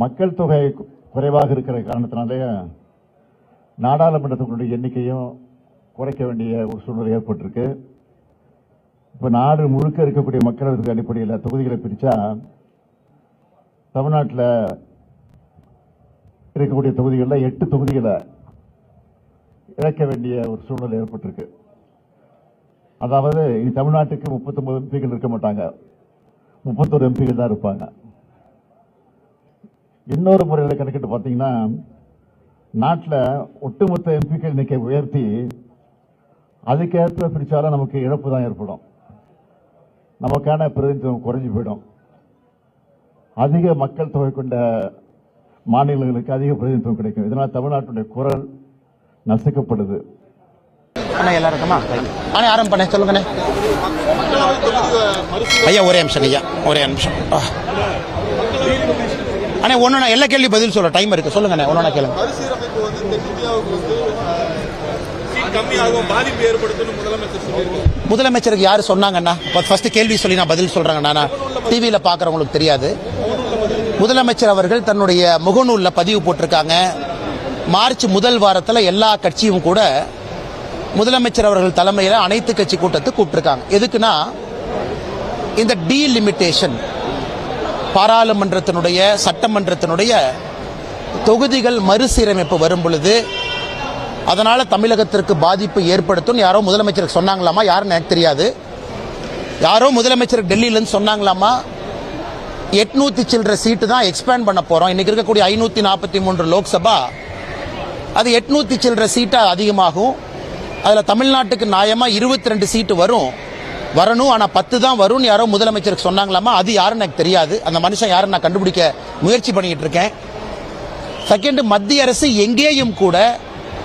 மக்கள் தொகை குறைவாக இருக்கிற காரணத்தினாலே நாடாளுமன்றத்தினுடைய எண்ணிக்கையும் குறைக்க வேண்டிய ஒரு சூழ்நிலை ஏற்பட்டிருக்கு. இப்போ நாடு முழுக்க இருக்கக்கூடிய மக்களவை அடிப்படையில் தொகுதிகளை பிரித்தா தமிழ்நாட்டில் இருக்கக்கூடிய தொகுதிகளில் எட்டு தொகுதிகளை இழக்க வேண்டிய ஒரு சூழ்நிலை ஏற்பட்டிருக்கு. அதாவது இனி தமிழ்நாட்டுக்கு 39 எம்பிகள் இருக்க மாட்டாங்க. முப்பத்தொரு எம்பிகள் தான் இருப்பாங்க. இன்னொரு முறையில் கணக்கிட்டு பார்த்தீங்கன்னா நாட்டில் ஒட்டுமொத்த எம்பிக்கள் எண்ணிக்கை உயர்த்தி அதுக்கேற்ப பிரிச்சாலும் நமக்கு இழப்பு தான் ஏற்படும். நமக்கான பிரதிநிதித்துவம் குறைஞ்சு போயிடும். அதிக மக்கள் தொகை கொண்ட மாநிலங்களுக்கு அதிக பிரதிநிதித்துவம் கிடைக்கும். இதனால் தமிழ்நாட்டுடைய குரல் நசுக்கப்படுது. அண்ணா எல்லாருக்குமா? அண்ணா ஆரம்பம் பண்ண சொல்லுங்கண்ணே. ஐயா ஒரே நிமிஷம் ஐயா ஒரே நிமிஷம். அண்ணே ஒன்று எல்லா கேள்வி பதில் சொல்ல டைம் இருக்கு. சொல்லுங்கண்ணே ஒன்று கேளுங்க. மறுசீரமைப்பு வந்து தென்னிந்தியாவுக்கு வந்து சீட் கம்மியாகும் பாதிப்பு ஏற்படுத்தும்னு முதலமைச்சர் சொல்லியிருக்காரு. முதலமைச்சருக்கு யார் சொன்னாங்கண்ணா ஃபர்ஸ்ட் கேள்வி சொல்லி நான் பதில் சொல்றேங்கண்ணா நான் டிவியில் பார்க்குறவங்களுக்கு தெரியாது. முதலமைச்சர் அவர்கள் தன்னுடைய முகநூலில் பதிவு போட்டிருக்காங்க. மார்ச் முதல் வாரத்தில் எல்லா கட்சியும் கூட முதலமைச்சர் அவர்கள் தலைமையில் அனைத்து கட்சி கூட்டத்தை கூப்பிட்டிருக்காங்க. எதுக்குன்னா இந்த டீலிமிட்டேஷன் பாராளுமன்றத்தினுடைய சட்டமன்றத்தினுடைய தொகுதிகள் மறுசீரமைப்பு வரும் பொழுது அதனால் தமிழகத்திற்கு பாதிப்பு ஏற்படுத்தும் யாரோ முதலமைச்சருக்கு சொன்னாங்களாமா? யாருன்னு எனக்கு தெரியாது. யாரோ முதலமைச்சர் டெல்லியிலேருந்து சொன்னாங்களாமா? எட்நூத்தி சில்லற சீட்டு தான் எக்ஸ்பேண்ட் பண்ண போறோம். இன்னைக்கு இருக்கக்கூடிய ஐநூத்தி நாற்பத்தி மூன்று லோக்சபா அது எட்நூத்தி சில்லற சீட்டா அதிகமாகும். அதுல தமிழ்நாட்டுக்கு நியாயமா இருபத்தி ரெண்டு சீட்டு வரும். வரணும் ஆனால் பத்து தான் வரும்னு யாரோ முதலமைச்சருக்கு சொன்னாங்களாமா? அது யாருன்னு எனக்கு தெரியாது. அந்த மனுஷன் யாருன்னு நான் கண்டுபிடிக்க முயற்சி பண்ணிக்கிட்டு இருக்கேன். செகண்ட் மத்திய அரசு எங்கேயும் கூட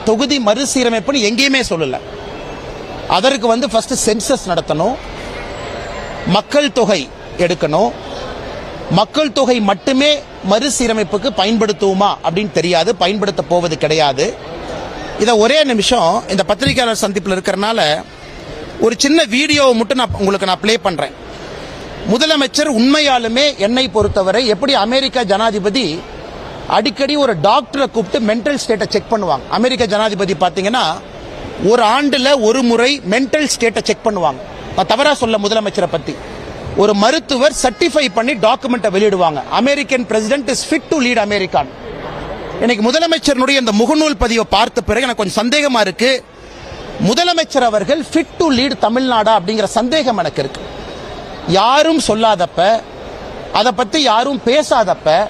தொகுதி மறுசீரமைப்புன்னு எங்கேயுமே சொல்லலை. அதற்கு வந்து ஃபர்ஸ்ட் சென்சஸ் நடத்தணும். மக்கள் தொகை எடுக்கணும். மக்கள் தொகை மட்டுமே மறுசீரமைப்புக்கு பயன்படுத்துவோமா அப்படின்னு தெரியாது பயன்படுத்த போவது கிடையாது. இதை ஒரே நிமிஷம் இந்த பத்திரிகையாளர் சந்திப்பில் இருக்கிறனால ஒரு சின்ன வீடியோவை மட்டும் நான் உங்களுக்கு நான் ப்ளே பண்றேன். முதலமைச்சர் உண்மையாலுமே என்னை பொறுத்தவரை எப்படி அமெரிக்கா ஜனாதிபதி அடிக்கடி ஒரு டாக்டரை கூப்பிட்டு மென்டல் ஸ்டேட்டை செக் பண்ணுவாங்க. அமெரிக்க ஜனாதிபதி பார்த்தீங்கன்னா ஒரு ஆண்டில் ஒரு முறை மென்டல் ஸ்டேட்டை செக் பண்ணுவாங்க. நான் தவறாக சொல்ல முதலமைச்சரை பற்றி ஒரு மருத்துவர் சர்டிஃபை பண்ணி டாக்குமெண்ட்டை வெளியிடுவாங்க. American president is fit to lead American இன்னைக்கு முதலமைச்சருடைய இந்த முகநூல் பதிவை பார்த்த பிறகு எனக்கு கொஞ்சம் சந்தேகமாக இருக்குது முதலமைச்சர் அவர்கள் ஃபிட் டு லீட் தமிழ்நாடா அப்படிங்கிற சந்தேகம் எனக்கு இருக்கு. யாரும் சொல்லாதப்ப அதை பத்தி யாரும் பேசாதப்ப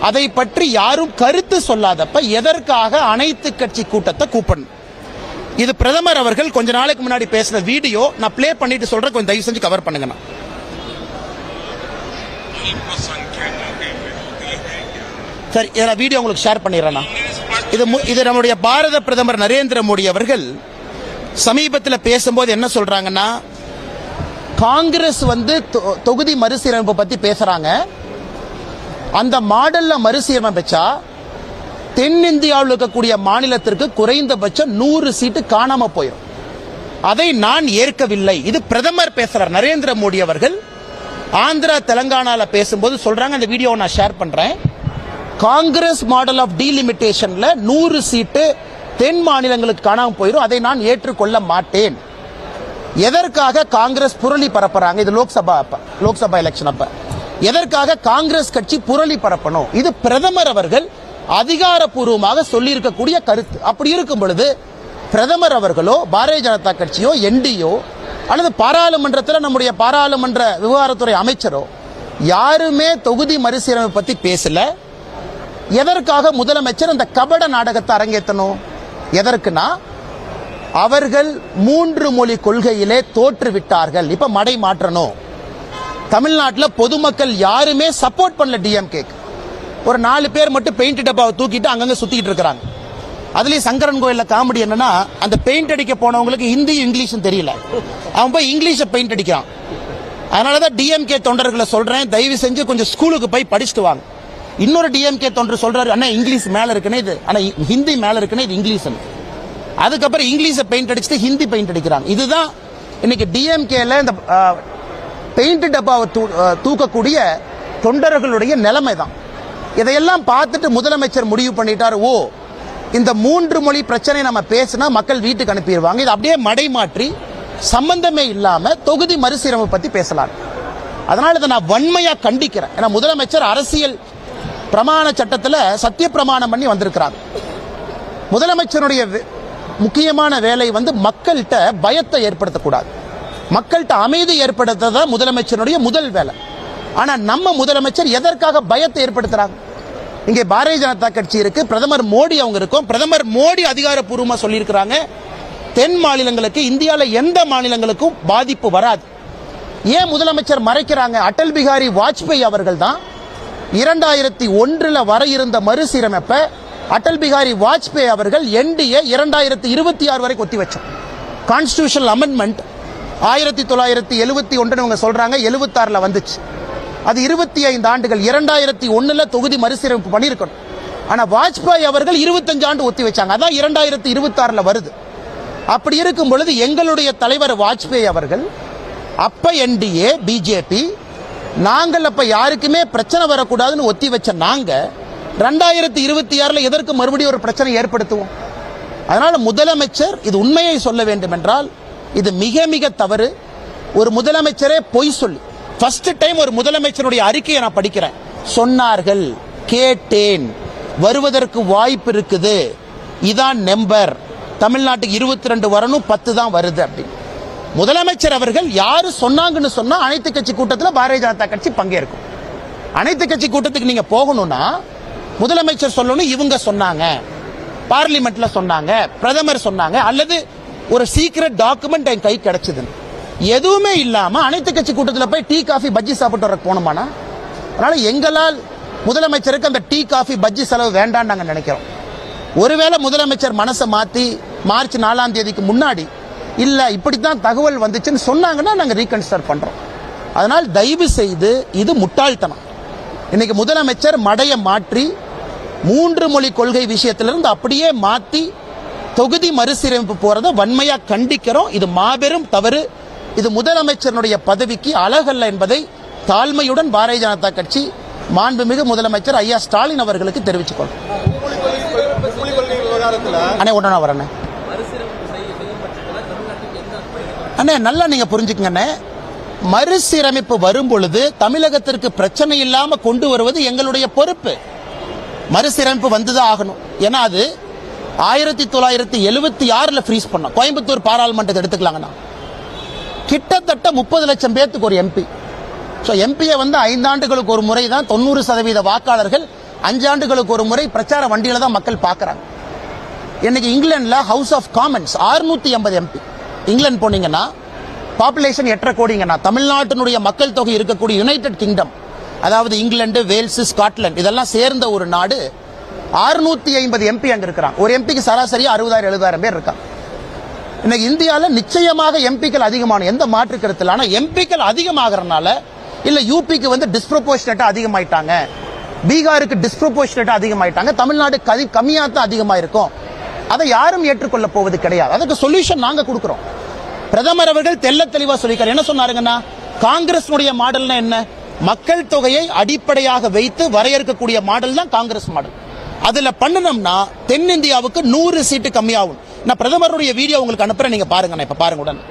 அதை பற்றி யாரும் கருத்து சொல்லாதப்ப எதற்காக அனைத்து கட்சி கூட்டத்தை கூப்பிடணும்? இது பிரதமர் அவர்கள் கொஞ்ச நாளைக்கு முன்னாடி பேசின வீடியோ நான் ப்ளே பண்ணிட்டு சொல்றேன் கொஞ்சம் தயவு செஞ்சு கவர் பண்ணுங்கண்ணா சரி இதை நான் வீடியோ உங்களுக்கு ஷேர் பண்ணிடுறேண்ணா இது மு- இது நம்முடைய பாரத பிரதமர் நரேந்திர மோடி அவர்கள் சமீபத்தில் பேசும்போது என்ன சொல்றாங்கன்னா காங்கிரஸ் வந்து தொ- தொகுதி மறுசீரமைப்பு பத்தி பேசுறாங்க. அந்த மாடல்ல மறுசீரமைச்சா தென்னிந்தியாவில் இருக்கக்கூடிய மாநிலத்திற்கு குறைந்தபட்சம் நூறு சீட்டு காணாம போயிடும் அதை நான் ஏற்கவில்லை. இது பிரதமர் பேசுறார் நரேந்திர மோடி அவர்கள். ஆந்திரா தெலங்கானால பேசும்போது சொல்றாங்க. அந்த வீடியோவை நான் ஷேர் பண்றேன். காங்கிரஸ் மாடல் ஆஃப் டீலிமிட்டேஷன்ல நூறு சீட்டு தென் மாநிலங்களுக்கு காணாமல் போயிடும் அதை நான் ஏற்றுக்கொள்ள மாட்டேன். எதற்காக காங்கிரஸ் புரளி பரப்புறாங்க? இது லோக்சபா அப்ப லோக்சபா எலெக்ஷன் அப்ப. எதற்காக காங்கிரஸ் கட்சி புரளி பரப்பணும்? இது பிரதமர் அவர்கள் அதிகாரப்பூர்வமாக சொல்லியிருக்கக்கூடிய கருத்து. அப்படி இருக்கும் பொழுது பிரதமர் அவர்களோ பாரதிய ஜனதா கட்சியோ என்டியோ அல்லது பாராளுமன்றத்தில் நம்முடைய பாராளுமன்ற விவகாரத்துறை அமைச்சரோ யாருமே தொகுதி மறுசீரமைப்பு பத்தி பேசல. எதற்காக முதலமைச்சர் இந்த கபட நாடகத்தை அரங்கேற்றணும்? எதற்குனா அவர்கள் மூன்று மொழி கொள்கையிலே தோற்று விட்டார்கள் இப்ப மடை மாற்றணும். தமிழ்நாட்டில் பொதுமக்கள் யாருமே சப்போர்ட் பண்ணல டிஎம்கே ஒரு நாலு பேர் மட்டும் பெயிண்ட் டப்பாவை தூக்கிட்டு அங்கங்க சுத்திட்டு இருக்கிறாங்க. அதுலயும் சங்கரன் கோயில்ல காமெடி என்னன்னா அந்த பெயிண்ட் அடிக்க போனவங்களுக்கு ஹிந்தியும் இங்கிலீஷும் தெரியல. அவன் போய் இங்கிலீஷை பெயிண்ட் அடிக்கிறான். அதனாலதான் டிஎம்கே தொண்டர்களை சொல்றேன். தயவு செஞ்சு கொஞ்சம் ஸ்கூலுக்கு போய் படிச்சுட்டு வாங்க. இன்னொரு டிஎம்கே தொண்டர் சொல்றாரு அண்ணா இங்கிலீஷ் மேல இருக்குன்னு இது ஆனா ஹிந்தி மேல இருக்குன்னு இது இங்கிலீஷ் அதுக்கப்புறம் இங்கிலீஷை பெயிண்ட் அடிச்சுட்டு ஹிந்தி பெயிண்ட் அடிக்கிறாங்க. இதுதான் இன்னைக்கு டிஎம்கேல இந்த பெயிண்ட் டப்பாவை தூ- தூக்கக்கூடிய தொண்டர்களுடைய நிலைமை தான் இதையெல்லாம் பார்த்துட்டு முதலமைச்சர் முடிவு பண்ணிட்டார். ஓ இந்த மூன்று மொழி பிரச்சனை நம்ம பேசினா மக்கள் வீட்டுக்கு அனுப்பிடுவாங்க. இது அப்படியே மடை மாற்றி சம்பந்தமே இல்லாம தொகுதி மறுசீரமைப்பு பத்தி பேசலாம் அதனால இதை நான் வன்மையா கண்டிக்கிறேன். ஏன்னா முதலமைச்சர் அரசியல் பிரமாண சட்டத்தில் சத்திய பிரமாணம் பண்ணி வந்திருக்கிறாங்க முதலமைச்சருடைய முக்கியமான வேலை வந்து மக்கள்கிட்ட பயத்தை ஏற்படுத்தக்கூடாது. மக்கள்கிட்ட அமைதி ஏற்படுத்துறத முதலமைச்சருடைய முதல் வேலை. ஆனால் நம்ம முதலமைச்சர் எதற்காக பயத்தை ஏற்படுத்துறாங்க? இங்கே பாரதிய ஜனதா கட்சி இருக்கு பிரதமர் மோடி அவங்க இருக்கும். பிரதமர் மோடி அதிகாரப்பூர்வமாக சொல்லியிருக்கிறாங்க தென் மாநிலங்களுக்கு இந்தியாவில் எந்த மாநிலங்களுக்கும் பாதிப்பு வராது. ஏன் முதலமைச்சர் மறைக்கிறாங்க? அடல் பிகாரி வாஜ்பாய் அவர்கள் தான் இரண்டாயிரத்தி ஒன்றுல வர இருந்த மறுசீரமைப்பை அடல் பிகாரி வாஜ்பேயி அவர்கள் என்டிஏ இரண்டாயிரத்தி இருபத்தி ஆறு வரை ஒத்தி வச்சோம். கான்ஸ்டியூஷனல் அமெண்ட்மெண்ட் ஆயிரத்தி தொள்ளாயிரத்தி எழுபத்தி ஒன்றுன்னு இவங்க சொல்றாங்க. எழுபத்தாறுல வந்துச்சு. அது இருபத்தி ஐந்து ஆண்டுகள். இரண்டாயிரத்தி ஒன்றில் தொகுதி மறுசீரமைப்பு பண்ணியிருக்கணும். ஆனா வாஜ்பாய் அவர்கள் இருபத்தஞ்சு ஆண்டு ஒத்தி வச்சாங்க. அதான் இரண்டாயிரத்தி இருபத்தி ஆறுல வருது. அப்படி இருக்கும் பொழுது எங்களுடைய தலைவர் வாஜ்பாய் அவர்கள் அப்ப என்டிஏ பிஜேபி நாங்கள் அப்ப யாருக்குமே பிரச்சனை வரக்கூடாதுன்னு ஒத்தி வச்ச நாங்க ரெண்டாயிரத்தி இருபத்தி ஆறுல எதற்கு மறுபடியும் ஒரு பிரச்சனை ஏற்படுத்துவோம்? அதனால முதலமைச்சர் இது உண்மையை சொல்ல வேண்டும் என்றால் இது மிக மிக தவறு. ஒரு முதலமைச்சரே பொய் சொல்லி. ஃபர்ஸ்ட் டைம் ஒரு முதலமைச்சருடைய அறிக்கையை நான் படிக்கிறேன். சொன்னார்கள் கேட்டேன். வருவதற்கு வாய்ப்பு இருக்குது. இதான் நம்பர் தமிழ்நாட்டுக்கு இருபத்தி ரெண்டு வரணும் பத்து தான் வருது அப்படின்னு. முதலமைச்சர் அவர்கள் யாரு சொன்னாங்கன்னு சொன்னா அனைத்து கட்சி கூட்டத்தில் பாரதிய ஜனதா கட்சி பங்கேற்கும். அனைத்து கட்சி கூட்டத்துக்கு நீங்க போகணும்னா முதலமைச்சர் சொல்லணும் இவங்க சொன்னாங்க. பார்லிமெண்ட்ல சொன்னாங்க பிரதமர் சொன்னாங்க அல்லது ஒரு சீக்ரெட் டாக்குமெண்ட் என் கை கிடைச்சதுன்னு. எதுவுமே இல்லாம அனைத்து கட்சி கூட்டத்தில் போய் டீ காஃபி பஜ்ஜி சாப்பிட்டு வர போனோமானா அதனால எங்களால் முதலமைச்சருக்கு அந்த டீ காஃபி பஜ்ஜி செலவு வேண்டாம் நாங்கள் நினைக்கிறோம். ஒருவேளை முதலமைச்சர் மனசை மாத்தி மார்ச் நாலாம் தேதிக்கு முன்னாடி இல்ல இப்படித்தான் தகவல் வந்துச்சுன்னு சொன்னாங்கன்னா நாங்க ரீகன்சிடர் பண்றோம். அதனால் தயவு செய்து இது முட்டாள்தனம். இன்னைக்கு முதலமைச்சர் மடைய மாற்றி மூன்று மொழி கொள்கை விஷயத்திலிருந்து அப்படியே மாத்தி தொகுதி மறுசீரமைப்பு போறதை வன்மையா கண்டிக்கிறோம். இது மாபெரும் தவறு. இது முதலமைச்சருடைய பதவிக்கு அழகல்ல என்பதை தாழ்மையுடன் பாரதிய ஜனதா கட்சி மாண்புமிகு முதலமைச்சர் ஐயா ஸ்டாலின் அவர்களுக்கு தெரிவிச்சுக்கொள்ளும் அண்ணே உடனே வரேண்ணே அண்ணே நல்லா நீங்க புரிஞ்சுக்கங்கண்ணே மறுசீரமைப்பு வரும் பொழுது தமிழகத்திற்கு பிரச்சனை இல்லாம கொண்டு வருவது எங்களுடைய பொறுப்பு. மறுசீரமைப்பு வந்துதான் ஆகணும். ஏன்னா அது ஆயிரத்தி தொள்ளாயிரத்தி எழுபத்தி ஆறுல ஃப்ரீஸ் பண்ணோம். கோயம்புத்தூர் பாராளுமன்றத்தை எடுத்துக்கலாங்கண்ணா கிட்டத்தட்ட முப்பது லட்சம் பேர்த்துக்கு ஒரு எம்பி ஸோ எம்பியை வந்து ஐந்தாண்டுகளுக்கு ஒரு முறை தான் தொண்ணூறு சதவீத வாக்காளர்கள் அஞ்சாண்டுகளுக்கு ஒரு முறை பிரச்சார வண்டியில தான் மக்கள் பார்க்கறாங்க. இன்னைக்கு இங்கிலாந்துல ஹவுஸ் ஆஃப் காமன்ஸ் 650 எண்பது எம்பி இங்கிலாந்து போனீங்கன்னா பாப்புலேஷன் எட்டரை கோடிங்கன்னா தமிழ்நாட்டினுடைய மக்கள் தொகை இருக்கக்கூடிய யுனைடெட் கிங்டம் அதாவது இங்கிலாந்து வேல்ஸ் ஸ்காட்லாந்து இதெல்லாம் சேர்ந்த ஒரு நாடு 650 ஐம்பது எம்பி அங்க இருக்கிறான். ஒரு எம்பிக்கு சராசரியா அறுபதாயிரம் எழுபதாயிரம் பேர் இருக்கான். இன்னைக்கு இந்தியாவில் நிச்சயமாக எம்பிக்கள் அதிகமான எந்த மாற்று கருத்தில் ஆனால் எம்பிக்கள் அதிகமாகறனால இல்ல யூபிக்கு வந்து டிஸ்ப்ரொபோர்ஷனேட்டா அதிகமாயிட்டாங்க. பீகாருக்கு டிஸ்ப்ரொபோர்ஷனேட்டா அதிகமாயிட்டாங்க. தமிழ்நாடு கதி கம்மியாக தான் அதிகமாக இருக்கும் அதை யாரும் ஏற்றுக்கொள்ள போவது கிடையாது. அதுக்கு சொல்யூஷன் நாங்க கொடுக்குறோம். பிரதமர் அவர்கள் தெல்ல தெளிவா சொல்லியிருக்காரு. என்ன சொன்னாருங்கன்னா காங்கிரஸ் மாடல்னா என்ன? மக்கள் தொகையை அடிப்படையாக வைத்து வரையறுக்கக்கூடிய மாடல் தான் காங்கிரஸ் மாடல். அதுல பண்ணணும்னா தென்னிந்தியாவுக்கு நூறு சீட்டு கம்மியாகும். நான் பிரதமருடைய வீடியோ உங்களுக்கு அனுப்புறேன் நீங்க பாருங்க இப்ப பாருங்க உடனே.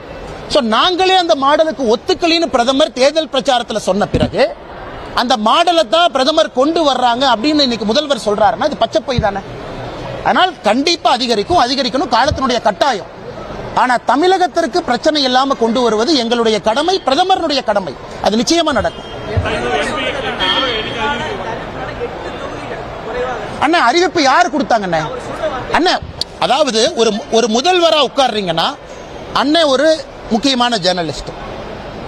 சோ நாங்களே அந்த மாடலுக்கு ஒத்துக்கலின்னு பிரதமர் தேர்தல் பிரச்சாரத்துல சொன்ன பிறகு அந்த மாடலை தான் பிரதமர் கொண்டு வர்றாங்க அப்படின்னு இன்னைக்கு முதல்வர் சொல்றாருன்னா இது பச்சை பொய் தானே? அதனால் கண்டிப்பா அதிகரிக்கும் அதிகரிக்கணும் காலத்தினுடைய கட்டாயம். ஆனா தமிழகத்திற்கு பிரச்சனை இல்லாம கொண்டு வருவது எங்களுடைய கடமை பிரதமருடைய கடமை. அது நிச்சயமா நடக்கும். அண்ணா அறிவிப்பு யார் கொடுத்தாங்கண்ணே? அண்ணா அதாவது ஒரு ஒரு முதல்வரா உட்கார்றீங்கன்னா அண்ணன் ஒரு முக்கியமான ஜேர்னலிஸ்ட்.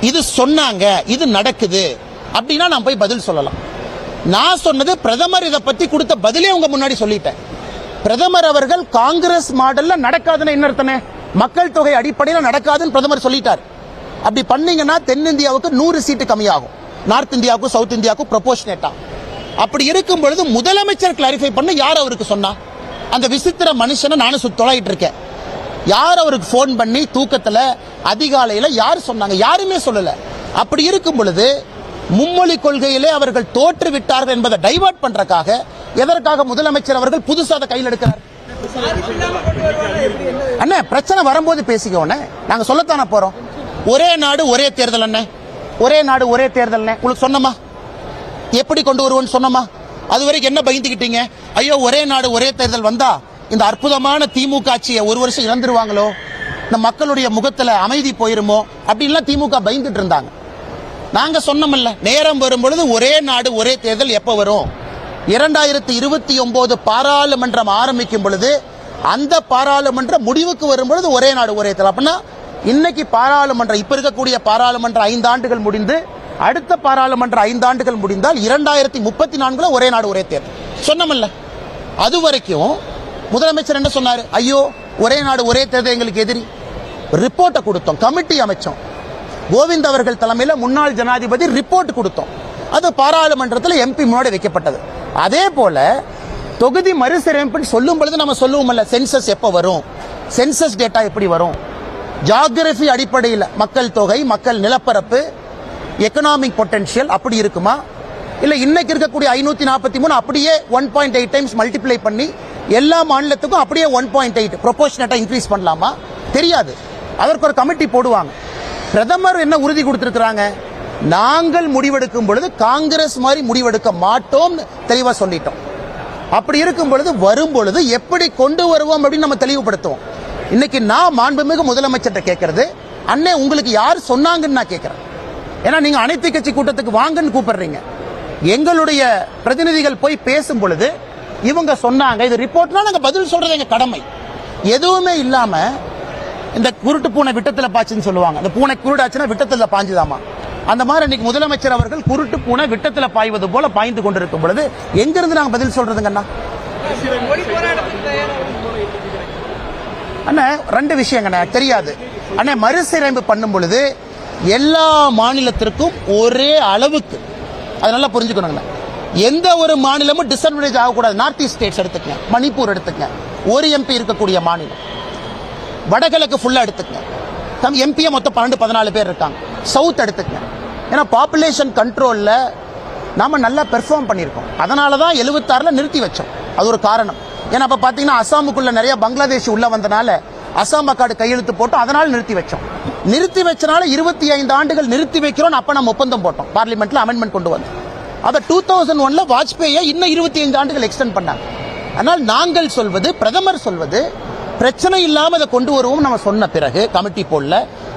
இது சொன்னாங்க இது நடக்குது. அப்படின்னா நான் போய் பதில் சொல்லலாம். நான் சொன்னது பிரதமர் இதை பத்தி கொடுத்த பதிலே உங்க முன்னாடி சொல்லிட்டேன். பிரதமர் அவர்கள் காங்கிரஸ் மாடல்ல நடக்காதுன்னு என்ன மக்கள் தொகை அடிப்படையில் நடக்காதுன்னு பிரதமர் சொல்லிட்டார். அப்படி பண்ணீங்கன்னா தென்னிந்தியாவுக்கு நூறு சீட்டு கம்மியாகும். நார்த் இந்தியாவுக்கும் சவுத் இந்தியாவுக்கும் ப்ரொபோஷனேட்டா அப்படி இருக்கும் பொழுது முதலமைச்சர் கிளாரிஃபை பண்ண யார் அவருக்கு சொன்னா? அந்த விசித்திர மனுஷனை நானும் சுத்தொழாயிட்டு இருக்கேன். யார் அவருக்கு ஃபோன் பண்ணி தூக்கத்துல அதிகாலையில யார் சொன்னாங்க? யாருமே சொல்லல. அப்படி இருக்கும் பொழுது மும்மொழி கொள்கையிலே அவர்கள் தோற்று விட்டார்கள் என்பதை டைவர்ட் பண்றதுக்காக எதற்காக முதலமைச்சர் அவர்கள் புதுசாக அதை கையில் எடுக்கிறார்? அண்ணே பிரச்சனை வரும்போது பேசிக்கோண்ணே நாங்க சொல்லத்தானே போறோம். ஒரே நாடு ஒரே தேர்தல் அண்ணே. ஒரே நாடு ஒரே தேர்தல் உங்களுக்கு சொன்னமா? எப்படி கொண்டு வருவோம்னு சொன்னமா? அது வரைக்கும் என்ன பயந்துக்கிட்டீங்க ஐயோ ஒரே நாடு ஒரே தேர்தல் வந்தா இந்த அற்புதமான திமுக ஆட்சியை ஒரு வருஷம் இழந்துருவாங்களோ? இந்த மக்களுடைய முகத்துல அமைதி போயிருமோ? அப்படின்லாம் திமுக பயந்துட்டு இருந்தாங்க. நாங்க சொன்னோம்ல நேரம் வரும் பொழுது ஒரே நாடு ஒரே தேர்தல் எப்ப வரும்? இரண்டாயிரத்தி இருபத்தி ஒன்பது பாராளுமன்றம் ஆரம்பிக்கும் பொழுது அந்த பாராளுமன்ற முடிவுக்கு வரும் பொழுது ஒரே நாடு ஒரே தேர்தல் அப்படின்னா இன்னைக்கு பாராளுமன்றம் இப்ப இருக்கக்கூடிய பாராளுமன்ற ஐந்தாண்டுகள் முடிந்து அடுத்த பாராளுமன்ற ஐந்தாண்டுகள் முடிந்தால் இரண்டாயிரத்தி முப்பத்தி நான்குல ஒரே நாடு ஒரே தேர்தல். சொன்னமல்ல. அது வரைக்கும் முதலமைச்சர் என்ன சொன்னாரு? ஐயோ ஒரே நாடு ஒரே தேர்தல் எங்களுக்கு எதிரி. ரிப்போர்ட்டை கொடுத்தோம். கமிட்டி அமைச்சோம். கோவிந்த் அவர்கள் தலைமையில் முன்னாள் ஜனாதிபதி ரிப்போர்ட் கொடுத்தோம். அது பாராளுமன்றத்தில் எம்பி முன்னாடி வைக்கப்பட்டது. அதே போல தொகுதி மறுசீரமைப்புன்னு சொல்லும் பொழுது நம்ம சொல்லுவோம்ல சென்சஸ் எப்போ வரும்? சென்சஸ் டேட்டா எப்படி வரும்? ஜாகிரபி அடிப்படையில் மக்கள் தொகை மக்கள் நிலப்பரப்பு எக்கனாமிக் பொட்டென்ஷியல் அப்படி இருக்குமா? இல்லை இன்னைக்கு இருக்கக்கூடிய ஐநூற்றி நாற்பத்தி மூணு அப்படியே one point eight times multiply பண்ணி எல்லா மாநிலத்துக்கும் அப்படியே ஒன் பாயிண்ட் எயிட் ப்ரொபோஷனட்டாக இன்க்ரீஸ் பண்ணலாமா? தெரியாது. அதற்கு ஒரு கமிட்டி போடுவாங்க. பிரதமர் என்ன உறுதி கொடுத்துருக்குறாங்க? நாங்கள் முடிவெடுக்கும் பொழுது காங்கிரஸ் மாதிரி முடிவெடுக்க மாட்டோம் தெளிவா சொல்லிட்டோம். அப்படி இருக்கும் பொழுது வரும் பொழுது எப்படி கொண்டு வருவோம் அப்படின்னு நம்ம தெளிவுபடுத்துவோம். இன்னைக்கு நான் மாண்புமிகு முதலமைச்சர்கிட்ட கேட்கறது அண்ணே உங்களுக்கு யார் சொன்னாங்கன்னு நான் கேட்கிறேன். ஏன்னா நீங்க அனைத்து கட்சி கூட்டத்துக்கு வாங்கன்னு கூப்பிடுறீங்க. எங்களுடைய பிரதிநிதிகள் போய் பேசும் பொழுது இவங்க சொன்னாங்க இது ரிப்போர்ட்னா நாங்க பதில் சொல்றது எங்க கடமை. எதுவுமே இல்லாம இந்த குருட்டு பூனை விட்டத்துல பாய்ச்சுன்னு சொல்லுவாங்க. அந்த பூனை குருடாச்சுன்னா விட்டத்துல பாஞ்சுதாமா? அந்த மாதிரி இன்னைக்கு முதலமைச்சர் அவர்கள் குருட்டு பூனை விட்டத்துல பாய்வது போல பாய்ந்து கொண்டிருக்கும் பொழுது எங்கிருந்து நாங்க பதில் சொல்றதுங்கண்ணா அண்ணா? ரெண்டு விஷயங்கண்ணே தெரியாது. அண்ணே மறுசீரமைப்பு பண்ணும் பொழுது எல்லா மாநிலத்திற்கும் ஒரே அளவுக்கு அது நல்லா புரிஞ்சுக்கணுங்கண்ணா எந்த ஒரு மாநிலமும் டிஸ்அட்வான்டேஜ் ஆகக்கூடாது. நார்த் ஈஸ்ட் ஸ்டேட்ஸ் எடுத்துக்கங்க மணிப்பூர் எடுத்துக்கங்க. ஒரு எம்பி இருக்கக்கூடிய மாநிலம். வடகிழக்கு ஃபுல்லாக எடுத்துக்கங்க. தம் எம்பியை மொத்தம் பன்னெண்டு பதினாலு பேர் இருக்காங்க. சவுத் எடுத்துக்கங்க. ஏன்னா பாப்புலேஷன் கண்ட்ரோலில் நாம் நல்லா பெர்ஃபார்ம் பண்ணியிருக்கோம். அதனால தான் எழுபத்தாறில் நிறுத்தி வச்சோம். அது ஒரு காரணம். ஏன்னா அப்போ பார்த்தீங்கன்னா அசாமுக்குள்ளே நிறைய பங்களாதேஷ் உள்ளே வந்தனால அசாம் அக்காடு கையெழுத்து போட்டோம் அதனால் நிறுத்தி வச்சோம். நிறுத்தி வச்சனால இருபத்தி ஐந்து ஆண்டுகள் நிறுத்தி வைக்கிறோம் அப்போ நம்ம ஒப்பந்தம் போட்டோம். பார்லிமெண்ட்டில் அமெண்ட்மெண்ட் கொண்டு வந்து. அதை டூ தௌசண்ட் ஒன்ல வாஜ்பேயை இன்னும் இருபத்தி ஐந்து ஆண்டுகள் எக்ஸ்டெண்ட் பண்ணாங்க. ஆனால் நாங்கள் சொல்வது பிரதமர் சொல்வது பிரச்சனை இல்லாமல் அதை கொண்டு வருவோம் நம்ம சொன்ன பிறகு கமிட்டி போடல.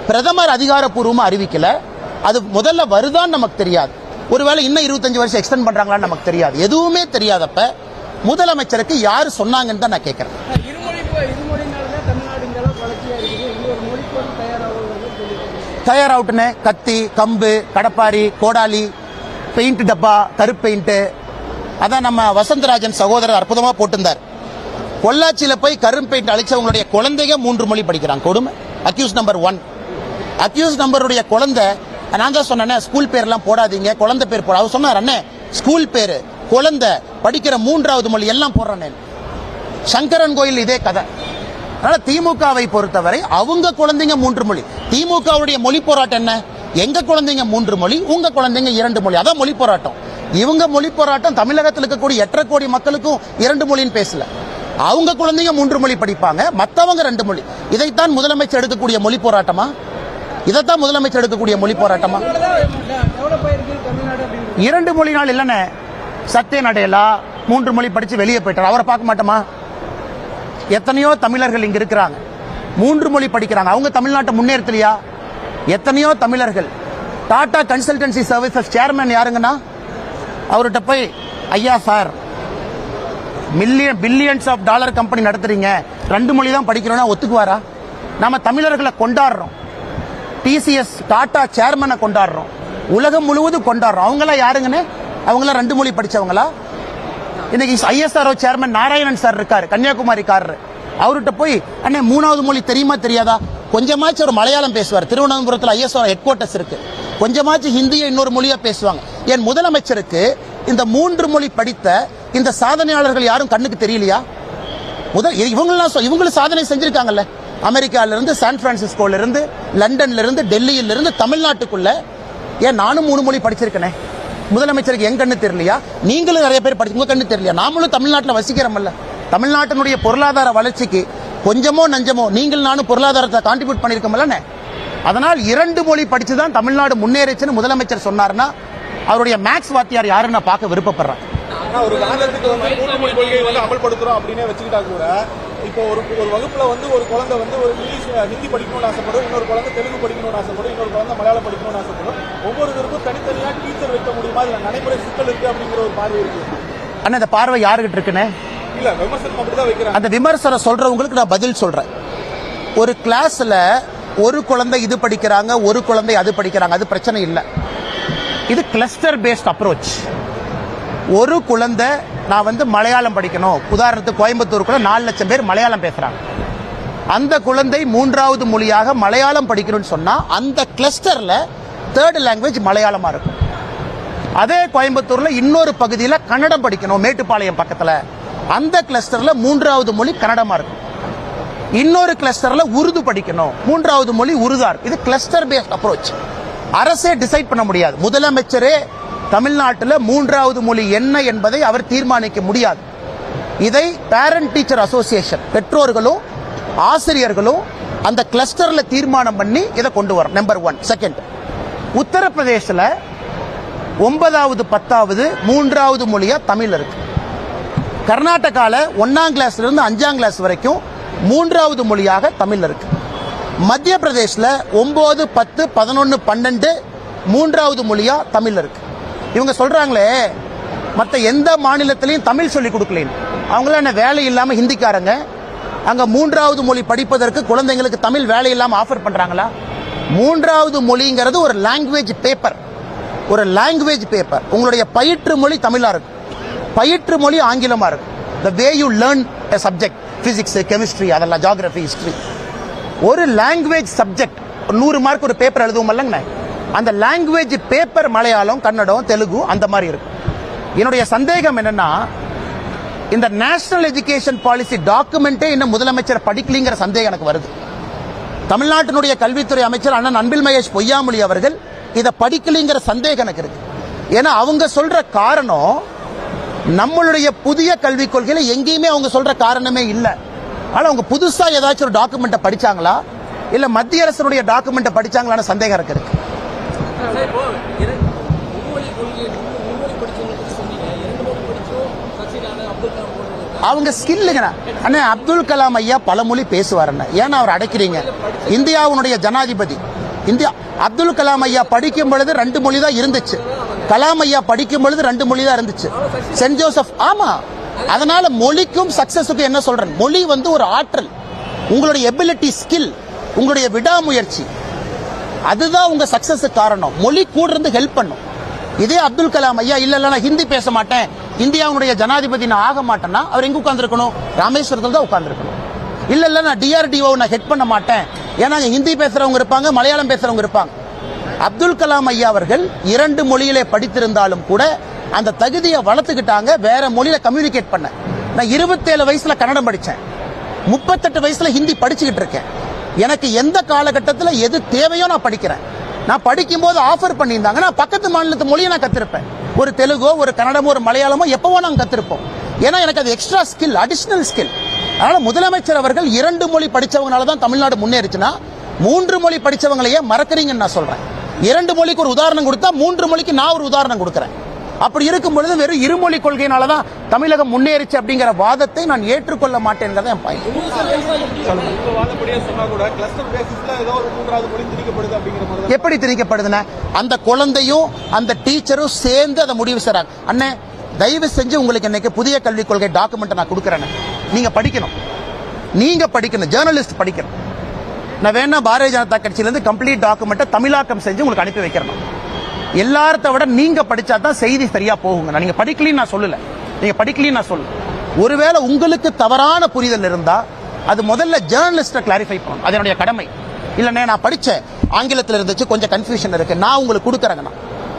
பிரதமர் அதிகாரப்பூர்வமாக அறிவிக்கலை. அது முதல்ல வருதான்னு நமக்கு தெரியாது. ஒருவேளை இன்னும் இருபத்தஞ்சு வருஷம் எக்ஸ்டெண்ட் பண்றாங்களான்னு நமக்கு தெரியாது. எதுவுமே தெரியாதப்ப முதலமைச்சருக்கு யார் சொன்னாங்கன்னு தான் நான் கேட்கறேன். இருமொழி போ- இருமொழினாலதான் தமிழ்நாடு இந்த அளவுக்கு வளர்ச்சியா இருக்குது. இன்னொரு மொழிக்கு வந்து தயாராகுவது சொல்லிட்டு தயார் அவுட்னு கத்தி கம்பு கடப்பாரி கோடாலி பெயிண்ட் டப்பா கருப்பு பெயிண்ட் அதான் நம்ம வசந்தராஜன் சகோதரர் அற்புதமா போட்டிருந்தார். பொள்ளாச்சியில போய் கரும் பெயிண்ட் அழிச்சவங்களுடைய குழந்தைங்க மூன்று மொழி படிக்கிறாங்க. கொடுமை. அக்யூஸ் நம்பர் ஒன் அக்யூஸ் நம்பருடைய குழந்தை நான் தான் சொன்னேனே ஸ்கூல் பேர்லாம் போடாதீங்க குழந்தை பேர் போட. அவர் சொன்னார் அண்ணே ஸ்கூல் பேர் குழந்தை படிக்கிற மூன்றாவது மொழி எல்லாம் போடுறேன் சங்கரன் கோயில் இதே கதை. அதனால திமுகவை பொறுத்தவரை அவங்க குழந்தைங்க மூன்று மொழி. திமுகவுடைய மொழி போராட்டம் என்ன? எங்க குழந்தைங்க மூன்று மொழி உங்க குழந்தைங்க இரண்டு மொழி. அதான் மொழி போராட்டம். இவங்க மொழி போராட்டம் தமிழகத்தில் இருக்கக்கூடிய எட்டரை கோடி மக்களுக்கும் இரண்டு மொழின்னு பேசல. அவங்க குழந்தைங்க மூன்று மொழி படிப்பாங்க மத்தவங்க ரெண்டு மொழி. இதைத்தான் முதலமைச்சர் எடுக்கக்கூடிய மொழி போராட்டமா? இதைத்தான் முதலமைச்சர் எடுக்கக்கூடிய மொழி போராட்டமா? இரண்டு மொழி நாள் இல்லைன்னு சத்திய நடையலா? மூன்று மொழி படிச்சு வெளியே போயிட்டார். அவரை பார்க்க மாட்டோமா? எத்தனையோ தமிழர்கள் இங்க இருக்கிறாங்க. மூன்று மொழி படிக்கிறாங்க. அவங்க தமிழ்நாட்டை முன்னேற்றலையா எத்தனையோ தமிழர்கள். டாடா கன்சல்டன்சி சர்வீசஸ் சேர்மேன் யாருங்கன்னா? அவர்கிட்ட போய் ஐயா sir million billions of dollar company நடத்துறீங்க. ரெண்டு மொழி தான் படிக்கிறோன்னா ஒத்துக்குவாரா? நம்ம தமிழர்களை கொண்டாடுறோம். டிசிஎஸ் டாடா சேர்மனை கொண்டாடுறோம். உலகம் முழுவதும் கொண்டாடுறோம். அவங்களாம் யாருங்கன்னு? அவங்களாம் ரெண்டு மொழி படிச்சவங்களா? இன்னைக்கு ஐஎஸ்ஆர்ஓ சேர்மன் நாராயணன் சார் இருக்காரு கன்னியாகுமரிக்காரர். அவர்கிட்ட போய் அண்ணே மூணாவது மொழி தெரியுமா தெரியாதா? கொஞ்சமாச்சும் ஒரு மலையாளம் பேசுவார். திருவனந்தபுரத்தில் ஐஎஸ்ஆர் ஹெட் குவார்ட்டர்ஸ் இருக்கு. கொஞ்சமாச்சும் ஹிந்தியை இன்னொரு மொழியா பேசுவாங்க. என் முதலமைச்சருக்கு இந்த மூன்று மொழி படித்த இந்த சாதனையாளர்கள் யாரும் கண்ணுக்கு தெரியலையா? முதல் இவங்களாம் இவங்களும் சாதனை செஞ்சிருக்காங்கல்ல. அமெரிக்காவிலிருந்து சான் பிரான்சிஸ்கோல லண்டன்லேருந்து டெல்லியிலிருந்து தமிழ்நாட்டுக்குள்ள. ஏன் நானும் மூணு மொழி படிச்சிருக்கேனே? முதலமைச்சருக்கு என் கண்ணு தெரியலையா? நீங்களும் நிறைய பேர் படிச்சு உங்க கண்ணு தெரியலையா? நாமளும் தமிழ்நாட்டில் வசிக்கிறோம்ல. தமிழ்நாட்டினுடைய பொருளாதார வளர்ச்சிக்கு கொஞ்சமோ நஞ்சமோ நீங்கள் நானும் பொருளாதாரத்தை கான்ட்ரிபியூட் பண்ணியிருக்கோம்லண்ணே அதனால் இரண்டு மொழி படித்து தான் தமிழ்நாடு முன்னேறிச்சுன்னு முதலமைச்சர் சொன்னார்னா அவருடைய மேக்ஸ் வாத்தியார் யாருன்னு நான் பார்க்க விருப்பப்படுறேன். ஒரு காலத்துக்கு வந்து மொழி வந்து அமல்படுத்துறோம் அப்படின்னே வச்சுக்கிட்டா கூட இப்போ ஒரு ஒரு வகுப்புல வந்து ஒரு குழந்தை வந்து ஒரு இங்கிலீஷ் ஹிந்தி படிக்கணும்னு ஆசைப்படும் இன்னொரு குழந்தை தெலுங்கு படிக்கணும்னு ஆசைப்படும் இன்னொரு குழந்தை மலையாளம் படிக்கணும்னு ஆசைப்படும். ஒவ்வொருத்தருக்கும் தனித்தனியா டீச்சர் வைக்க முடியுமா? இதுல நடைமுறை சிக்கல் இருக்கு அப்படிங்கிற ஒரு பார்வை இருக்கு. அண்ணா இந்த பார்வை யாருகிட்ட இருக்குன்னு இல்ல விமர்சனம் அப்படிதான் வைக்கிறாங்க. அந்த விமர்சனம் சொல்றவங்களுக்கு நான் பதில் சொல்றேன். ஒரு கிளாஸ்ல ஒரு குழந்தை இது படிக்கிறாங்க ஒரு குழந்தை அது படிக்கிறாங்க அது பிரச்சனை இல்லை. இது கிளஸ்டர் பேஸ்ட் அப்ரோச் ஒரு குழந்தை நான் வந்து மலையாளம் படிக்கணும். உதாரணத்துக்கு கோயம்புத்தூருக்குள்ள நாலு லட்சம் பேர் மலையாளம் பேசுறாங்க. அந்த குழந்தை மூன்றாவது மொழியாக மலையாளம் படிக்கணும்னு சொன்னா அந்த கிளஸ்டர்ல தேர்ட் லாங்குவேஜ் மலையாளமா இருக்கும். அதே கோயம்புத்தூர்ல இன்னொரு பகுதியில் கன்னடம் படிக்கணும் மேட்டுப்பாளையம் பக்கத்துல. அந்த கிளஸ்டர்ல மூன்றாவது மொழி கன்னடமா இருக்கும். இன்னொரு கிளஸ்டர்ல உருது படிக்கணும் மூன்றாவது மொழி உருதா இருக்கும். இது கிளஸ்டர் பேஸ்ட் அப்ரோச் அரசே டிசைட் பண்ண முடியாது. முதலமைச்சரே தமிழ்நாட்டில் மூன்றாவது மொழி என்ன என்பதை அவர் தீர்மானிக்க முடியாது. இதை பேரண்ட் டீச்சர் அசோசியேஷன் பெற்றோர்களும் ஆசிரியர்களும் அந்த கிளஸ்டரில் தீர்மானம் பண்ணி இதை கொண்டு வரும் நம்பர் ஒன் செகண்ட் உத்தரப்பிரதேசில் ஒன்பதாவது பத்தாவது மூன்றாவது மொழியாக தமிழ் இருக்கு. கர்நாடகாவில் ஒன்னாம் கிளாஸ்லேருந்து அஞ்சாம் கிளாஸ் வரைக்கும் மூன்றாவது மொழியாக தமிழ் இருக்கு. மத்திய பிரதேசில் ஒம்பது பத்து பதினொன்று பன்னெண்டு மூன்றாவது மொழியாக தமிழ் இருக்கு. இவங்க சொல்றாங்களே மற்ற எந்த மாநிலத்திலையும் தமிழ் சொல்லி கொடுக்கலேன்னு அவங்களாம் என்ன வேலை இல்லாம ஹிந்திக்காரங்க? அங்க மூன்றாவது மொழி படிப்பதற்கு குழந்தைங்களுக்கு தமிழ் வேலை இல்லாம ஆஃபர் பண்றாங்களா? மூன்றாவது மொழிங்கிறது ஒரு லாங்குவேஜ் பேப்பர் ஒரு லாங்குவேஜ் பேப்பர் உங்களுடைய பயிற்று மொழி தமிழா இருக்கும் பயிற்று மொழி ஆங்கிலமா இருக்கும் the way you learn a subject physics chemistry அதெல்லாம் ஜாகிரபி ஹிஸ்டரி ஒரு லாங்குவேஜ் சப்ஜெக்ட் நூறு மார்க் ஒரு பேப்பர் எழுதுவோம் இல்லைங்கண்ணே. அந்த லாங்குவேஜ் பேப்பர் மலையாளம் கன்னடம் தெலுங்கு அந்த மாதிரி இருக்கும் என்னுடைய சந்தேகம் என்னன்னா இந்த நேஷனல் எஜுகேஷன் பாலிசி டாக்குமெண்ட்டே இன்னும் முதலமைச்சர் படிக்கலிங்கிற சந்தேகம் எனக்கு வருது. தமிழ்நாட்டினுடைய கல்வித்துறை அமைச்சர் அண்ணன் அன்பில் மகேஷ் பொய்யாமொழி அவர்கள் இதை படிக்கலைங்கிற சந்தேகம் எனக்கு இருக்கு. ஏன்னா அவங்க சொல்ற காரணம் நம்மளுடைய புதிய கல்விக் கொள்கையில எங்கேயுமே அவங்க சொல்ற காரணமே இல்லை. ஆனா அவங்க புதுசா ஏதாச்சும் ஒரு டாக்குமெண்ட்டை படிச்சாங்களா? இல்ல மத்திய அரசனுடைய டாக்குமெண்ட்டை படிச்சாங்களான்னு சந்தேகம் எனக்கு இருக்கு. அவங்க ஸ்கில்லுங்கண்ணா அண்ணா அப்துல் கலாம் ஐயா பல மொழி பேசுவார் அண்ணா ஏன்னா அவர் அடைக்கிறீங்க. இந்தியாவுடைய ஜனாதிபதி. இந்தியா அப்துல் கலாம் ஐயா படிக்கும் பொழுது ரெண்டு மொழி தான் இருந்துச்சு. கலாம் ஐயா படிக்கும் பொழுது ரெண்டு மொழி தான் இருந்துச்சு. சென்ட் ஜோசப் ஆமா. அதனால மொழிக்கும் சக்சஸுக்கும் என்ன சொல்றேன்? மொழி வந்து ஒரு ஆற்றல். உங்களுடைய எபிலிட்டி ஸ்கில் உங்களுடைய விடாமுயற்சி. அதுதான் உங்க சக்சஸ் காரணம். மொழி கூட இருந்து ஹெல்ப் பண்ணும். இதே அப்துல் கலாம் ஐயா இல்ல இல்ல நான் ஹிந்தி பேச மாட்டேன். இந்தியாவுடைய ஜனாதிபதி நான் ஆக மாட்டேன்னா அவர் எங்க உட்கார்ந்துருக்கணும்? ராமேஸ்வரத்தில் தான் உட்கார்ந்துருக்கணும். இல்ல இல்ல நான் டிஆர்டிஓ நான் ஹெட் பண்ண மாட்டேன். ஏன்னா ஹிந்தி பேசுறவங்க இருப்பாங்க மலையாளம் பேசுறவங்க இருப்பாங்க. அப்துல் கலாம் ஐயா அவர்கள் இரண்டு மொழியிலே படித்திருந்தாலும் கூட அந்த தகுதியை வளர்த்துக்கிட்டாங்க வேற மொழியில கம்யூனிகேட் பண்ண. நான் இருபத்தேழு வயசுல கன்னடம் படிச்சேன். முப்பத்தெட்டு வயசுல ஹிந்தி படிச்சுக்கிட்டு இருக்கேன். எனக்கு எந்த காலகட்டத்தில் எது தேவையோ நான் படிக்கிறேன். நான் படிக்கும்போது ஆஃபர் பண்ணியிருந்தாங்க. நான் பக்கத்து மாநிலத்து மொழியை நான் கற்றுருப்பேன் ஒரு தெலுங்கோ ஒரு கன்னடமோ ஒரு மலையாளமோ எப்போவோ நாங்கள் கற்றுருப்போம் ஏன்னா எனக்கு அது எக்ஸ்ட்ரா ஸ்கில் அடிஷ்னல் ஸ்கில் அதனால் முதலமைச்சர் அவர்கள் இரண்டு மொழி படித்தவங்களால தான் தமிழ்நாடு முன்னேறிச்சுன்னா மூன்று மொழி படித்தவங்களையே மறக்கிறீங்கன்னு நான் சொல்கிறேன் இரண்டு மொழிக்கு ஒரு உதாரணம் கொடுத்தா மூன்று மொழிக்கு நான் ஒரு உதாரணம் கொடுக்குறேன். அப்படி இருக்கும் பொழுது வெறும் இருமொழி கொள்கையினால தான் தமிழகம் முன்னேறிச்சு அப்படிங்கிற வாதத்தை நான் ஏற்றுக்கொள்ள மாட்டேங்கிறத என் திணிக்கப்படுது எப்படி திணிக்கப்படுதுன்னா அந்த குழந்தையும் அந்த டீச்சரும் சேர்ந்து அதை முடிவு செய்றாங்க. அண்ணே தயவு செஞ்சு உங்களுக்கு இன்னைக்கு புதிய கல்விக் கொள்கை டாக்குமெண்ட் நான் கொடுக்குறேன். நீங்க படிக்கணும். நீங்க படிக்கணும். ஜேர்னலிஸ்ட் படிக்கணும். நான் வேணா பாரதிய ஜனதா கட்சியிலேருந்து கம்ப்ளீட் டாக்குமெண்ட்டை தமிழாக்கம் செஞ்சு உங்களுக்கு அனுப்பி வைக்கிறேன். எல்லார்த்த விட நீங்க படிச்சா தான் செய்தி சரியா போகுங்க. நான் நீங்க படிக்கலன்னு நான் சொல்லல. நீங்க படிக்கலன்னு நான் சொல்லல. ஒருவேளை உங்களுக்கு தவறான புரிதல் இருந்தா அது முதல்ல ஜேர்னலிஸ்ட கிளாரிஃபை பண்ணணும். அதனுடைய கடமை. இல்லைண்ணே நான் படித்தேன் ஆங்கிலத்தில் இருந்துச்சு கொஞ்சம் கன்ஃபியூஷன் இருக்கு. நான் உங்களுக்கு கொடுக்குறேங்கண்ணா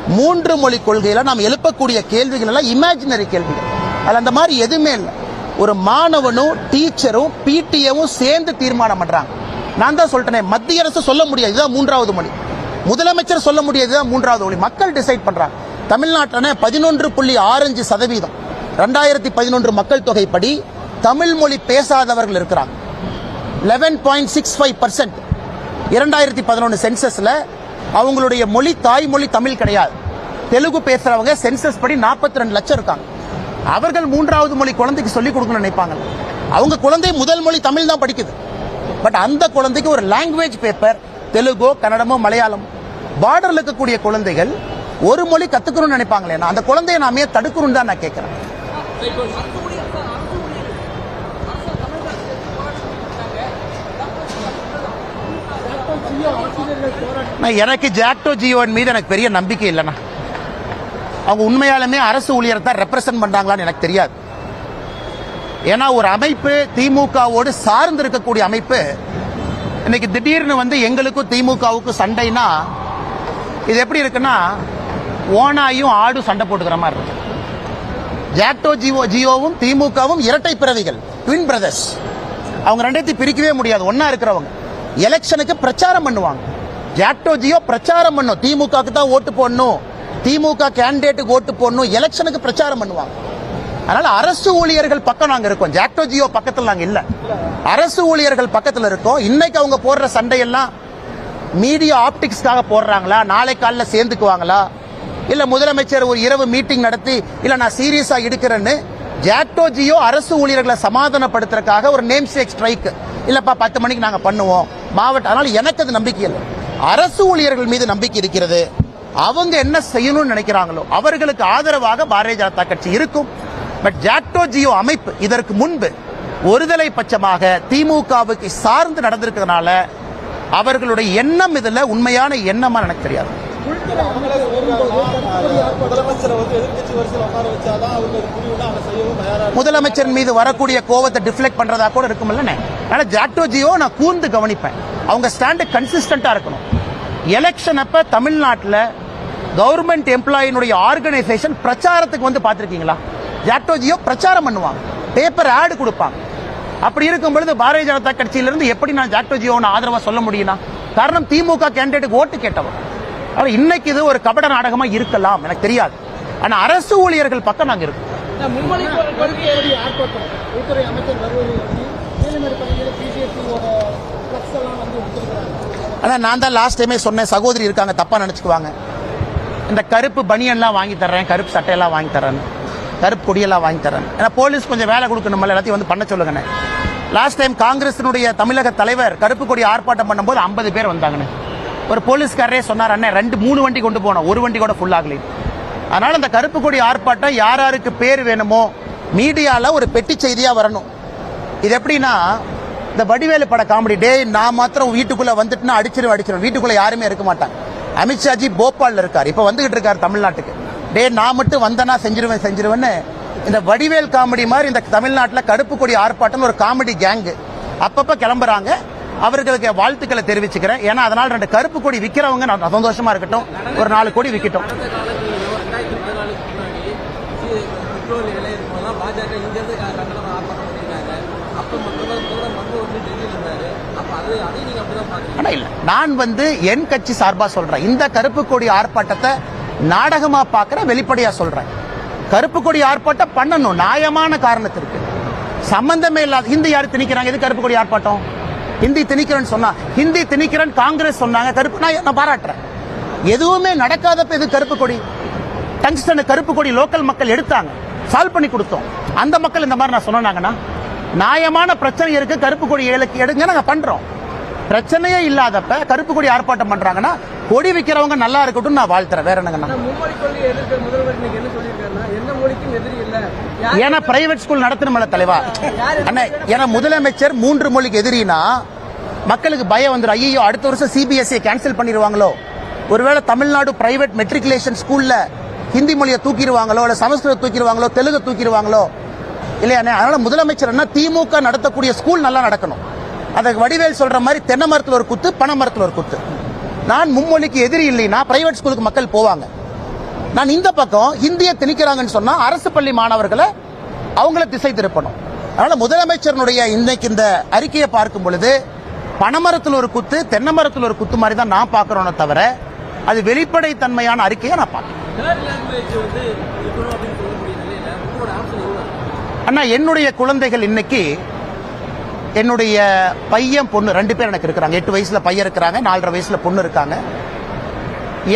மூன்று மொழி கொள்கையில நாம் எழுப்பக்கூடிய கேள்விகள் எல்லாம் இமேஜினரி கேள்விகள். அதில் அந்த மாதிரி எதுவுமே இல்லை. ஒரு மாணவனும் டீச்சரும் பிடிஏவும் சேர்ந்து தீர்மானம் பண்றாங்க. நான் தான் சொல்லிட்டேனே மத்திய அரசு சொல்ல முடியாது. இதுதான் மூன்றாவது மொழி. முதலமைச்சர் சொல்ல முடியாது மூன்றாவது மொழி மக்கள் டிசைட் பண்றாங்க. தமிழ்நாட்டில் பதினொன்று புள்ளி ஆறஞ்சு சதவீதம். ரெண்டாயிரத்தி பதினொன்று மக்கள் தொகைப்படி தமிழ் மொழி பேசாதவர்கள் இருக்கிறாங்க. Eleven point six five percent இரண்டாயிரத்தி பதினொன்று சென்சஸில் அவங்களுடைய மொழி தாய்மொழி தமிழ் கிடையாது. தெலுங்கு பேசுறவங்க சென்சஸ் படி 42 ரெண்டு லட்சம் இருக்காங்க. அவர்கள் மூன்றாவது மொழி குழந்தைக்கு சொல்லிக் கொடுக்கணும்னு நினைப்பாங்க அவங்க குழந்தை முதல் மொழி தமிழ் தான் படிக்குது. பட் அந்த குழந்தைக்கு ஒரு லாங்குவேஜ் பேப்பர் தெலுங்கோ கன்னடமோ மலையாளம் பார்டர்ல இருக்கக்கூடிய குழந்தைகள் ஒரு மொழி கத்துக்கணும்னு நினைப்பாங்களே நான் அந்த குழந்தையை நாமே தடுக்கணும்னு தான் நான் கேட்கிறேன். எனக்கு ஜாக்டோ ஜியோன் மீது எனக்கு பெரிய நம்பிக்கை இல்லைண்ணா. அவங்க உண்மையாலுமே அரசு ஊழியரை தான் ரெப்ரசன்ட் பண்றாங்களான்னு எனக்கு தெரியாது. ஏன்னா ஒரு அமைப்பு திமுகவோடு சார்ந்து இருக்கக்கூடிய அமைப்பு இன்னைக்கு திடீர்னு வந்து எங்களுக்கும் திமுகவுக்கும் சண்டைனா இது எப்படி இருக்குன்னா ஓனாயும் ஆடும் சண்டை போட்டுக்கிற மாதிரி இருக்கு. ஜாக்டோ ஜியோ ஜியோவும் திமுகவும் இரட்டை பிறவிகள் ட்வின் பிரதர்ஸ் அவங்க ரெண்டையும் பிரிக்கவே முடியாது ஒன்னா இருக்கிறவங்க. எலெக்ஷனுக்கு பிரச்சாரம் பண்ணுவாங்க. ஜாக்டோ ஜியோ பிரச்சாரம் பண்ணும். திமுகவுக்கு தான் ஓட்டு போடணும். திமுக கேண்டிடேட்டுக்கு ஓட்டு போடணும். எலெக்ஷனுக்கு பிரச்சாரம் பண்ணுவாங்க. அதனால அரசு ஊழியர்கள் பக்கம் நாங்க இருக்கோம். ஜாக்டோ ஜியோ பக்கத்தில் நாங்க இல்ல. அரசு ஊழியர்கள் பக்கத்தில் இருக்கோம். இன்னைக்கு அவங்க போடுற சண்டையெல்லாம் மீடியா ஆப்டிக்ஸ்க்காக போடுறாங்களா? நாளை காலைல சேர்ந்துக்குவாங்களா? இல்ல முதலமைச்சர் ஒரு இரவு மீட்டிங் நடத்தி இல்ல நான் சீரியஸா எடுக்கிறேன்னு ஜாக்டோ ஜியோ அரசு ஊழியர்களை சமாதானப்படுத்துறதுக்காக ஒரு நேம் ஷேக் ஸ்ட்ரைக் இல்லப்பா பத்து மணிக்கு நாங்க பண்ணுவோம். மாவட்டம் அதனால எனக்கு அது நம்பிக்கை இல்லை. அரசு ஊழியர்கள் மீது நம்பிக்கை இருக்கிறது. அவங்க என்ன செய்யணும்னு நினைக்கிறாங்களோ அவர்களுக்கு ஆதரவாக பாரதிய ஜனதா கட்சி இருக்கும். பட் ஜாக்டோ ஜியோ அமைப்பு இதற்கு முன்பு ஒருதலை பட்சமாக திமுகவுக்கு சார்ந்து நடந்திருக்கிறதுனால அவர்களுடைய எண்ணம் இதுல உண்மையான எண்ணமா எனக்கு தெரியாது. முதலமைச்சரை மீது வரக்கூடிய கோவத்தை டிஃப்ளெக்ட் பண்றதா கூட இருக்கும்ல அதனால ஜாக்டோ ஜியோ நான் கூர்ந்து கவனிப்பேன். அவங்க ஸ்டாண்டு கன்சிஸ்டண்டா இருக்கணும். எலெக்ஷன் அப்ப தமிழ்நாட்டில் கவர்மெண்ட் எம்ப்ளாயினுடைய ஆர்கனைசேஷன் பிரச்சாரத்துக்கு வந்து பார்த்திருக்கீங்களா? ஜாக்டோ ஜியோ பிரச்சாரம் பண்ணுவாங்க. பேப்பர் ஆடு கொடுப்பாங்க. அப்படி இருக்கும் பொழுது பாரதிய ஜனதா கட்சியிலிருந்து எப்படி நான் ஜாக்டோ ஜியோன்னு ஆதரவா சொல்ல முடியும்னா காரணம் திமுக கேண்டிடேட்டுக்கு ஓட்டு கேட்டவன் ஆனா இன்னைக்கு இது ஒரு கபட நாடகமா இருக்கலாம் எனக்கு தெரியாது. ஆனா அரசு ஊழியர்கள் பக்கம் நாங்க இருக்கோம். அதான் நான் தான் லாஸ்ட் டைமே சொன்னேன் சகோதரி இருக்காங்க தப்பா நினைச்சுக்குவாங்க. இந்த கருப்பு பனியன்லாம் வாங்கி தர்றேன் கருப்பு சட்டையெல்லாம் வாங்கி தரேன் கருப்பு கொடியெல்லாம் வாங்கி தரேன். ஏன்னா போலீஸ் கொஞ்சம் வேலை கொடுக்கணும்ல எல்லாத்தையும் வந்து பண்ண சொல்லுங்கண்ணே. லாஸ்ட் டைம் காங்கிரஸினுடைய தமிழக தலைவர் கருப்பு கொடி ஆர்ப்பாட்டம் பண்ணும்போது ஐம்பது பேர் வந்தாங்கண்ணே. ஒரு போலீஸ்காரரே சொன்னார் அண்ணே ரெண்டு மூணு வண்டி கொண்டு போனோம் ஒரு வண்டி கூட ஃபுல் ஆகலை அதனால் அந்த கருப்பு கொடி ஆர்ப்பாட்டம் யார் யாருக்கு பேர் வேணுமோ மீடியாவில் ஒரு பெட்டி செய்தியாக வரணும். இது எப்படின்னா இந்த வடிவேலு பட காமெடி டே நான் மாத்திரம் வீட்டுக்குள்ளே வந்துட்டுனா அடிச்சிடும் அடிச்சிடும் வீட்டுக்குள்ளே யாருமே இருக்க மாட்டாங்க. அமித்ஷாஜி போபாலில் இருக்கார். இப்போ வந்துகிட்டு இருக்கார் தமிழ்நாட்டுக்கு. டே நான் மட்டும் வந்தனா செஞ்சிருவேன் செஞ்சிருவேன்னு. இந்த வடிவேல் காமெடி மாதிரி இந்த தமிழ்நாட்டில் கருப்பு கொடி ஆர்ப்பாட்டம் ஒரு காமெடி கேங்கு அப்பப்ப கிளம்புறாங்க. அவர்களுக்கு வாழ்த்துக்களை தெரிவிச்சுக்கிறேன். ஏன்னா அதனால ரெண்டு கருப்பு கொடி விற்கிறவங்க நான் சந்தோஷமா இருக்கட்டும். ஒரு நாலு கோடி விற்கட்டும் இல்ல. நான் வந்து என் கட்சி சார்பா சொல்றேன். இந்த கருப்பு கொடி ஆர்ப்பாட்டத்தை நாடகமா பார்க்கிற வெளிப்படையா சொல்றேன். கருப்பு கொடி ஆர்ப்பாட்டம் பண்ணணும் நியாயமான காரணத்திற்கு. சம்பந்தமே இல்லாத ஹிந்தி யாரு திணிக்கிறாங்க? எது கருப்பு கொடி ஆர்ப்பாட்டம்? ஹிந்தி திணிக்கிறேன்னு சொன்னா ஹிந்தி திணிக்கிறேன்னு காங்கிரஸ் சொன்னாங்க கருப்பு நான் நான் பாராட்டுறேன்? எதுவுமே நடக்காதப்ப எது கருப்பு கொடி? டங்ஸ்டன் கருப்பு கொடி லோக்கல் மக்கள் எடுத்தாங்க சால்வ் பண்ணி கொடுத்தோம். அந்த மக்கள் இந்த மாதிரி நான் சொன்னாங்கன்னா நியாயமான பிரச்சனை இருக்கு கருப்பு கொடி எடுங்க நாங்க பண்றோம். பிரச்சனையே இல்லாதப்ப கருப்பு கொடி ஆர்ப்பாட்டம் பண்றாங்கன்னா கொடி விற்கிறவங்க நல்லா இருக்கட்டும் நான் வாழ்த்துறேன். வேற என்னங்கண்ணா? ஏன்னா பிரைவேட் ஸ்கூல் நடத்தணும்ல தலைவா? அண்ணா ஏன்னா முதலமைச்சர் மூன்று மொழிக்கு எதிரினா மக்களுக்கு பயம் வந்துடும் ஐயோ அடுத்த வருஷம் சிபிஎஸ்இ கேன்சல் பண்ணிடுவாங்களோ? ஒருவேளை தமிழ்நாடு பிரைவேட் மெட்ரிகுலேஷன் ஸ்கூல்ல ஹிந்தி மொழியை தூக்கிடுவாங்களோ இல்ல சமஸ்கிருதம் தூக்கிடுவாங்களோ தெலுங்கு தூக்கிடுவாங்களோ? இல்லையாண்ணே அதனால முதலமைச்சர் என்ன திமுக நடத்தக்கூடிய ஸ்கூல் நல்லா நடக்கணும். அதுக்கு வடிவேல் சொல்ற மாதிரி தென்னை மரத்துல ஒரு குத்து பனை மரத்துல ஒரு குத்து. நான் மும்மொழிக்கு எதிரி இல்லைன்னா பிரைவேட் ஸ்கூலுக்கு மக்கள் போவாங்க. நான் இந்த பக்கம் இந்திய திணிக்கிறாங்கன்னு சொன்னா அரசு பள்ளி மாணவர்களை அவங்கள திசை திருப்பணும். அதனால முதலமைச்சருடைய இன்னைக்கு இந்த அறிக்கையை பார்க்கும் பொழுது பனைமரத்தில் ஒரு குத்து தென்னை மரத்தில் ஒரு குத்து மாதிரி தான் நான் பார்க்கறோனே தவிர அது வெளிப்படைத்தன்மையான அறிக்கையை நான் பார்க்கிறேன் அண்ணா என்னுடைய குழந்தைகள் இன்னைக்கு என்னுடைய பையன் பொண்ணு ரெண்டு பேர் எனக்கு இருக்கிறாங்க. எட்டு வயசுல பையன் இருக்கிறாங்க நாலரை வயசுல பொண்ணு இருக்காங்க.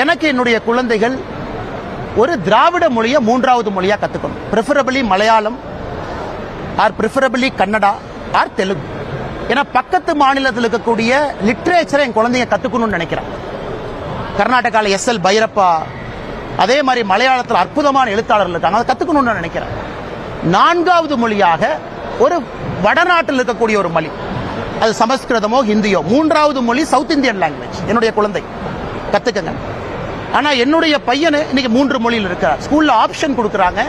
எனக்கு என்னுடைய குழந்தைகள் ஒரு திராவிட மொழியை மூன்றாவது மொழியா கத்துக்கணும். Preferably Malayalam or preferably Kannada or Telugu. ஏன்னா பக்கத்து மாநிலத்தில் இருக்கக்கூடிய லிட்ரேச்சரை என் குழந்தைங்க கத்துக்கணும்னு நினைக்கிறேன் கர்நாடகாவில் எஸ் எல் பைரப்பா அதே மாதிரி மலையாளத்தில் அற்புதமான எழுத்தாளர்கள் இருக்காங்க. அதை கற்றுக்கணும்னு நான் நினைக்கிறேன். நான்காவது மொழியாக ஒரு வடநாட்டில் இருக்கக்கூடிய ஒரு மொழி. அது சமஸ்கிருதமோ ஹிந்தியோ. மூன்றாவது மொழி சவுத் இந்தியன் லாங்குவேஜ் என்னுடைய குழந்தை. கத்துக்கங்க. ஆனா என்னுடைய பையனு இன்னைக்கு மூன்று மொழியில் இருக்கிறார் ஸ்கூல்ல ஆப்ஷன் கொடுக்குறாங்க.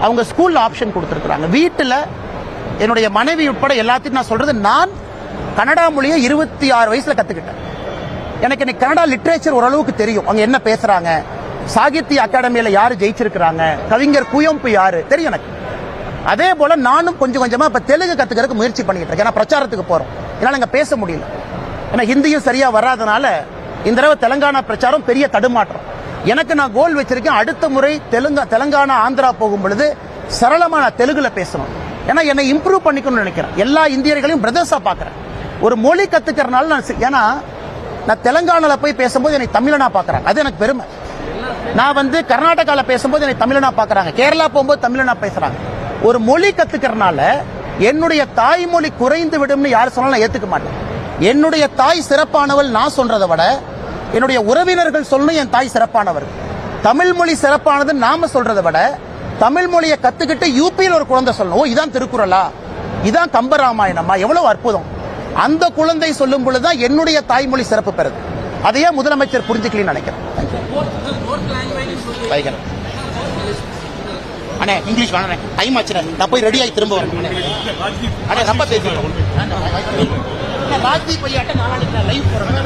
அவங்க ஸ்கூல்ல ஆப்ஷன் கொடுத்துருக்குறாங்க. வீட்டில் என்னுடைய மனைவி உட்பட எல்லாத்தையும் நான் சொல்றது நான் கனடா மொழியை இருபத்தி ஆறு வயசுல கத்துக்கிட்டேன். எனக்கு இன்னைக்கு கனடா லிட்ரேச்சர் ஓரளவுக்கு தெரியும். அங்க என்ன பேசுறாங்க? சாகித்ய அகாடமியில யாரு ஜெயிச்சிருக்கிறாங்க? கவிஞர் குயம்பு யாரு? தெரியும் எனக்கு. அதே போல நானும் கொஞ்சம் கொஞ்சமா இப்ப தெலுங்கு கத்துக்கிறதுக்கு முயற்சி பண்ணிட்டு இருக்கேன். ஏன்னா பிரச்சாரத்துக்கு போறோம். என்னால நாங்கள் பேச முடியல. ஏன்னா ஹிந்தியும் சரியா வராதனால இந்த தடவை தெலங்கானா பிரச்சாரம் பெரிய தடுமாற்றம். எனக்கு நான் கோல் வச்சிருக்கேன். அடுத்த முறை தெலுங்கா தெலங்கானா ஆந்திரா போகும் பொழுது சரளமா நான் தெலுங்குல பேசணும். ஏன்னா என்னை இம்ப்ரூவ் பண்ணிக்கணும்னு நினைக்கிறேன். எல்லா இந்தியர்களையும் பிரதர்ஸா பாக்குறேன். ஒரு மொழி கத்துக்கிறதுனால நான் ஏன்னா நான் தெலுங்கானால போய் பேசும்போது என்னை தமிழனா பாக்குறாங்க. அது எனக்கு பெருமை. நான் வந்து கர்நாடகாவில் பேசும்போது என்னை தமிழனா பாக்குறாங்க. கேரளா போகும்போது தமிழனா பேசுறாங்க. ஒரு மொழி கத்துக்கிறதுனால என்னுடைய தாய்மொழி குறைந்து விடும்னு யார் சொன்னாலும் ஏத்துக்க மாட்டேன். என்னுடைய தாய் சிறப்பானவள் நான் சொல்றதை விட என்னுடைய உறவினர்கள் சொல்லணும் என் தாய் சிறப்பானவர். தமிழ் மொழி தாய்மொழி நாம சொல்றதை விட தமிழ் மொழியை கத்துக்கிட்டு யூபியில் ஒரு குழந்தை சொல்லணும். ஓ இதான் திருக்குறளா? இதான் கம்பராமாயணமா? எவ்வளவு அற்புதம். அந்த குழந்தை சொல்லும் பொழுதுதான் என்னுடைய தாய்மொழி சிறப்பு பெறுது. அதையே முதலமைச்சர் புரிஞ்சுக்கலன்னு நினைக்கிறேன். வைக்கிறேன் அண்ணே இங்கிலீஷ் வேணாண்ணே டைம் ஆச்சுண்ணே. நான் போய் ரெடி ஆகி திரும்ப வரேன். அண்ணே. ரொம்ப பேசுகிறேன் ராஜ்தீப் ஐயாட்ட நாளைக்கு நான் லைவ் போறேன்.